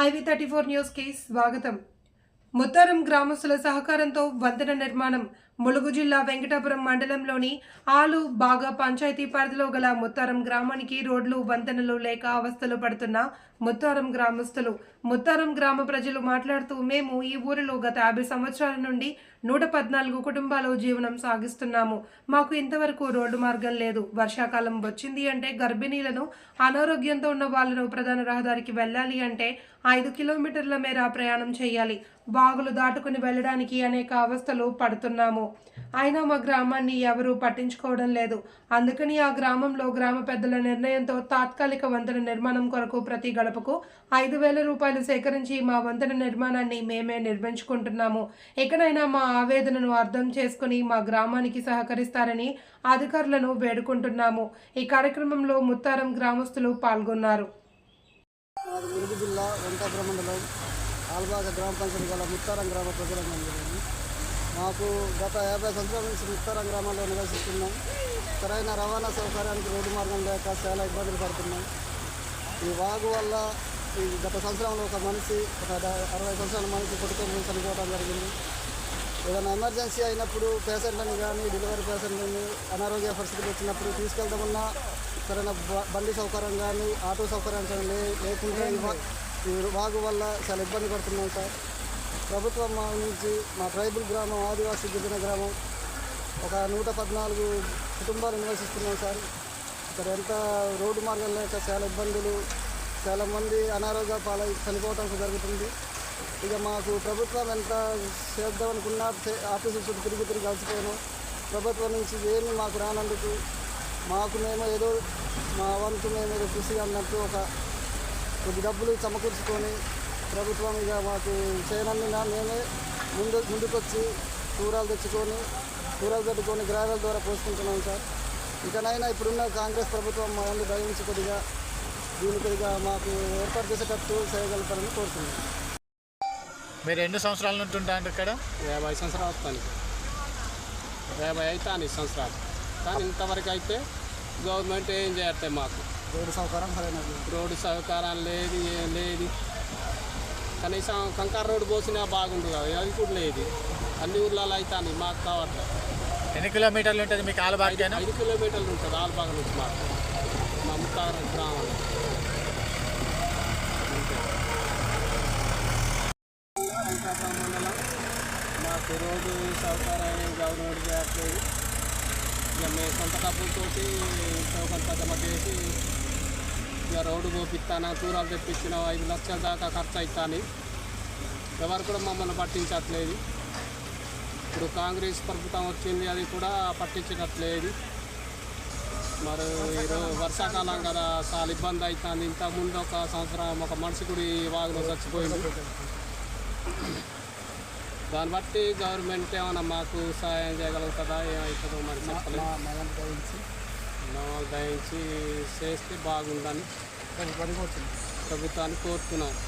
Ivy thirty four న్యూస్కి స్వాగతం. ముత్తారం గ్రామస్తుల సహకారంతో వంతెన నిర్మాణం ములుగు జిల్లా వెంకటాపురం మండలంలోని ఆలు బాగా పంచాయతీ పరిధిలో గల ముత్తారం గ్రామానికి రోడ్లు వంతెనలు లేక అవస్థలు పడుతున్న ముత్తారం గ్రామస్తులు. ముత్తారం గ్రామ ప్రజలు మాట్లాడుతూ మేము ఈ ఊరిలో గత యాభై సంవత్సరాల నుండి నూట పద్నాలుగు కుటుంబాలు జీవనం సాగిస్తున్నాము. మాకు ఇంతవరకు రోడ్డు మార్గం లేదు. వర్షాకాలం వచ్చింది అంటే గర్భిణీలను అనారోగ్యంతో ఉన్న వాళ్ళను ప్రధాన రహదారికి వెళ్ళాలి అంటే ఐదు కిలోమీటర్ల మేర ప్రయాణం చేయాలి. బాగులు దాటుకుని వెళ్ళడానికి అనేక అవస్థలు పడుతున్నాము. అయినా మా గ్రామాన్ని ఎవరూ పట్టించుకోవడం లేదు. అందుకని ఆ గ్రామంలో గ్రామ పెద్దల నిర్ణయంతో తాత్కాలిక వంతెన నిర్మాణం కొరకు ప్రతి గడపకు ఐదు వేల రూపాయలు సేకరించి మా వంతెన నిర్మాణాన్ని మేమే నిర్మించుకుంటున్నాము. ఎక్కడైనా మా ఆవేదనను అర్థం చేసుకుని మా గ్రామానికి సహకరిస్తారని అధికారులను వేడుకుంటున్నాము. ఈ కార్యక్రమంలో ముత్తారం గ్రామస్తులు పాల్గొన్నారు. జిల్లా మండలం ఆల్బాగ గ్రామ పంచాయతీ గల ముత్తారం గ్రామ ప్రజలందరూ మాకు గత యాభై సంవత్సరాల నుంచి ముత్తారం గ్రామంలో నివసిస్తున్నాం. సరైన రవాణా సౌకర్యానికి రోడ్డు మార్గం లేక చాలా ఇబ్బందులు పడుతున్నాం. ఈ వాగు వల్ల ఈ గత సంవత్సరంలో ఒక మనిషి ఒక అరవై సంవత్సరాల మనిషి కొట్టుకొని చనిపోవడం జరిగింది. ఏదైనా ఎమర్జెన్సీ అయినప్పుడు పేషెంట్లను కానీ డెలివరీ పేషెంట్లని అనారోగ్య పరిస్థితులు వచ్చినప్పుడు తీసుకెళ్దామన్నా సరైన బ- బండి సౌకర్యం కానీ ఆటో సౌకర్యం కానీ లేకుండా వాగు వల్ల చాలా ఇబ్బంది పడుతున్నాం సార్. ప్రభుత్వం మా నుంచి మా ట్రైబల్ గ్రామం ఆదివాసీ గిరిజన గ్రామం ఒక నూట పద్నాలుగు కుటుంబాలు నివసిస్తున్నాం సార్. ఇక్కడ ఎంత రోడ్డు మార్గం లేక చాలా ఇబ్బందులు చాలామంది అనారోగ్య పాలై చనిపోవటం జరుగుతుంది. ఇక మాకు ప్రభుత్వం ఎంత చేద్దామనుకున్నా అనుకున్నా ఆఫీసుల చుట్టూ తిరిగి తిరిగి కలిసిపోయాను ప్రభుత్వం నుంచి ఏమి మాకు రానందుకు మాకు మేము ఏదో మా వంతు మేము ఏదో కృషి అన్నట్టు ఒక కొద్ది డబ్బులు సమకూర్చుకొని ప్రభుత్వం ఇక మాకు చేయనందున మేమే ముందు ముందుకొచ్చి కూరలు తెచ్చుకొని కూరలు పెట్టుకొని గ్రావాల ద్వారా పోసుకుంటున్నాం సార్. ఇకనైనా ఇప్పుడున్న కాంగ్రెస్ ప్రభుత్వం మా అందరూ దయించి కొద్దిగా దీని కొద్దిగా మాకు ఏర్పాటు చేసేటట్టు చేయగలుగుతారని కోరుతున్నాం. మీరు ఎన్ని సంవత్సరాల నుండి ఉంటారు ఇక్కడ? యాభై సంవత్సరాలు వస్తాను యాభై అవుతాను సంవత్సరాలు. కానీ ఇంతవరకు అయితే గవర్నమెంట్ ఏం చేయట్లేదు మాకు. రోడ్డు సౌకర్యం సరైన రోడ్డు సౌకర్యం లేదు ఏం లేదు. కనీసం కంకర రోడ్డు పోసినా బాగుండు కదా అది కూడా లేదు. అన్ని ఊర్లలో అవుతాను మాకు కావట్లేదు ఎన్ని కిలోమీటర్లు ఉంటుంది మీకు ఆలబాగ్యానా ఐదు కిలోమీటర్లు ఉంటుంది ఆల్బాగ్ నుంచి మాకు. మా ముత్తార గ్రామం. మండలం మాకు రోడ్డు సౌకర్యం గవర్నమెంట్ చేయట్లేదు ఇక మేము సొంత డబ్బులతోటి కొంత జమ చేసి ఇక రోడ్డు పోపిస్తాను కూరలు తెప్పించిన ఐదు లక్షల దాకా ఖర్చు అవుతాను ఎవరు కూడా మమ్మల్ని పట్టించట్లేదు ఇప్పుడు కాంగ్రెస్ ప్రభుత్వం వచ్చింది అది కూడా పట్టించట్లేదు మరి ఈరోజు వర్షాకాలం కదా చాలా ఇబ్బంది అవుతుంది ఇంతకుముందు ఒక సంవత్సరం ఒక మనిషి కూడా వాగులో చచ్చిపోయింది దాన్ని బట్టి గవర్నమెంట్ ఏమైనా మాకు సహాయం చేయగలుగుతుందా ఏమవుతుందో మరి చెప్పలేదు మగం చేస్తే బాగుందని ప్రభుత్వానికి వచ్చింది. ప్రభుత్వాన్ని కోరుతున్నాను